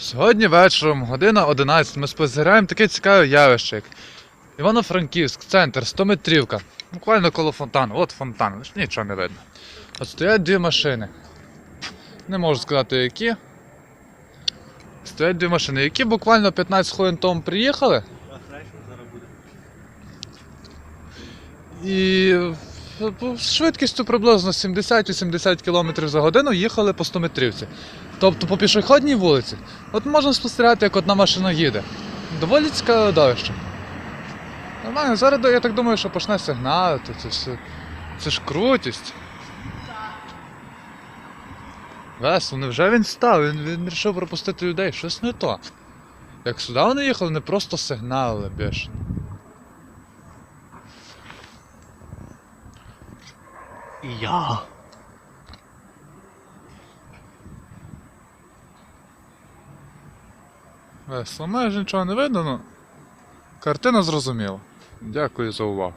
Сьогодні вечором, година 11, ми спостерігаємо таке цікаве явище, як Івано-Франківськ, центр, 100 метрівка. Буквально коло фонтану. От фонтан, лиш нічого не видно. От стоять дві машини. Не можу сказати які. Стоять дві машини, які буквально 15 хвилин тому приїхали. І з швидкістю приблизно 70-80 км за годину їхали по 100 метрівці. Тобто по пішохідній вулиці. От можна спостерігати, як одна машина їде. Доволі цікаве видовище. Нормально, зараз я так думаю, що почне сигналити. Це, все, це ж крутість. Весело, невже він став? Він, вирішив пропустити людей, щось не то. Як сюди вони їхали, не просто сигналили більше. І я. Весело, майже нічого не видно, ну. Картина зрозуміла. Дякую за увагу.